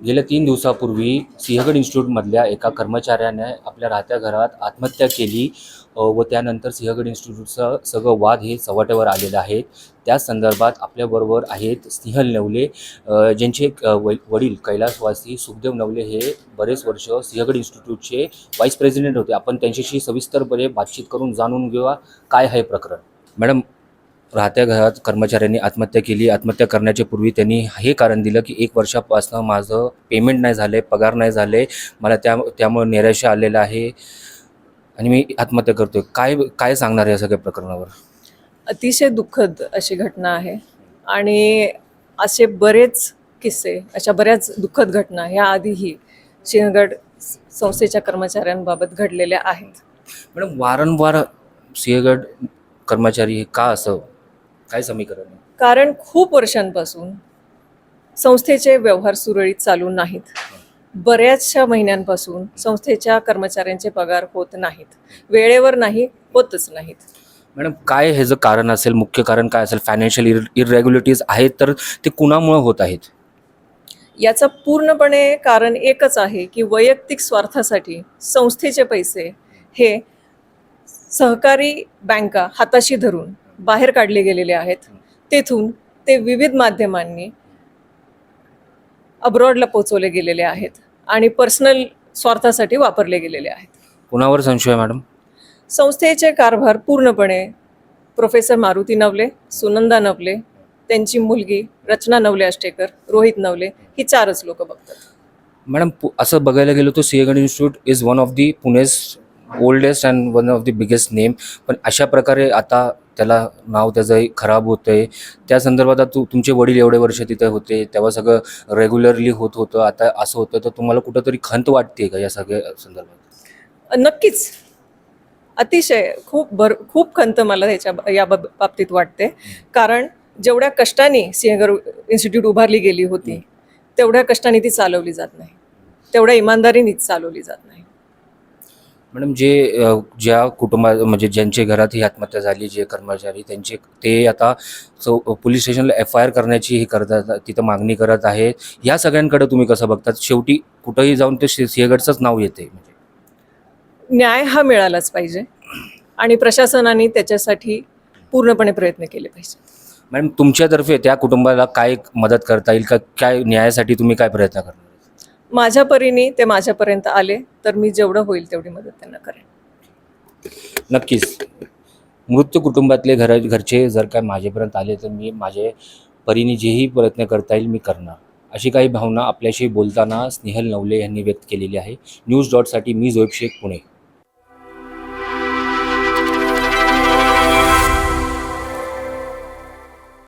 गेल्या तीन दिवसापूर्वी सिंहगड इन्स्टिट्यूटमधल्या एका कर्मचाऱ्याने आपल्या राहत्या घरात आत्महत्या केली व त्यानंतर सिंहगड इन्स्टिट्यूटचं सगळं वाद हे चव्हाट्यावर आलेलं आहे. त्या संदर्भात आपल्याबरोबर आहेत स्नेहल नवले ज्यांचे वडील कैलासवासी सुखदेव नवले हे बरेच वर्ष सिंहगड इन्स्टिट्यूटचे व्हाईस प्रेसिडेंट होते. आपण त्यांच्याशी सविस्तरपणे बातचीत करून जाणून घेऊया काय आहे प्रकरण. मॅडम राहत्या घरात कर्मचाऱ्यांनी आत्महत्या केली. आत्महत्या करण्याच्या पूर्वी त्यांनी हे कारण दिलं की एक वर्षापासून माझं पेमेंट नाही झालं पगार नाही झाले मला त्या त्यामुळे निराशा आलेलं आहे आणि मी आत्महत्या करतोय. काय काय सांगणार या सगळ्या प्रकरणावर? अतिशय दुःखद अशी घटना आहे. आणि असे बरेच किस्से अशा बऱ्याच दुःखद घटना ह्या आधीही सिंहगड संस्थेच्या कर्मचाऱ्यांबाबत घडलेल्या आहेत. मॅडम वारंवार सिंहगड कर्मचारी हे का असं काय समीकरण आहे? कारण खूप वर्षांपासून संस्थेचे व्यवहार सुरळीत चालू नाहीत. बऱ्याचशा महिन्यांपासून संस्थेच्या कर्मचाऱ्यांचे पगार होत नाहीत. वेळेवर नाही होतच नाहीत. मॅडम काय ह्याचं कारण असेल मुख्य कारण काय असेल? फायनान्शियल इर इरेग्युलेटिव्स आहेत तर ते कुणामुळे होत आहेत? याचं पूर्णपणे कारण एकच आहे की वैयक्तिक स्वार्थासाठी संस्थेचे पैसे हे सहकारी बँका हाताशी धरून बाहेर काढले गेलेले आहेत. तेथून ते विविध माध्यमांनी अब्रॉडला पोचवले गेलेले आहेत आणि पर्सनल स्वार्थासाठी वापरले गेलेले आहेत. कुणावर संशय आहे मॅडम? संस्थेचे कारभार पूर्णपणे प्रोफेसर मारुती नवले सुनंदा नवले त्यांची मुलगी रचना नवले आष्टेकर रोहित नवले ही चारच लोक बघतात. मॅडम पु- असं बघायला गेलो तर Sinhgad institute is one of the Pune's oldest and one of the biggest name पण अशा प्रकारे आता त्याला नाव त्याचं खराब होतं आहे त्या संदर्भात तू तुमचे वडील एवढे वर्ष तिथे होते तेव्हा सगळं रेग्युलरली होत होतं. आता असं होतं तर तुम्हाला कुठंतरी खंत वाटते का या सगळ्या संदर्भात? नक्कीच. अतिशय. खूप भर खूप खंत मला त्याच्या या बाब- बाबतीत वाटते. कारण जेवढ्या कष्टाने सिंहगड इन्स्टिट्यूट उभारली गेली होती तेवढ्या कष्टाने ती चालवली जात नाही. तेवढ्या इमानदारीनेच चालवली जात नाही. मॅडम जे अ, ज्या कुटुंबा म्हणजे ज्यांच्या घरात ही आत्महत्या झाली जे कर्मचारी त्यांचे ते आता चौ पोलीस स्टेशनला एफ आय आर करण्याची ही करतात तिथं मागणी करत आहेत. या सगळ्यांकडे तुम्ही कसं बघतात? शेवटी कुठंही जाऊन ते सि- सिंहगडचंच नाव येते. म्हणजे न्याय हा मिळालाच पाहिजे आणि प्रशासनाने त्याच्यासाठी पूर्णपणे प्रयत्न केले पाहिजे. मॅडम तुमच्यातर्फे त्या कुटुंबाला काय मदत करता येईल? का काय न्यायासाठी तुम्ही काय प्रयत्न करणार? माझ्या परीने ते माझ्यापर्यंत आले तर मी जेवढं होईल तेवढी मदत त्यांना करेन. नक्कीच. मृत्यू कुटुंबातले घर घरचे जर काय माझ्यापर्यंत आले तर मी माझे परीने जेही प्रयत्न करता येईल मी करणार. अशी काही भावना आपल्याशी बोलताना स्नेहल नवले यांनी व्यक्त केलेली आहे. न्यूज डॉटसाठी मी जोईब शेख पुणे.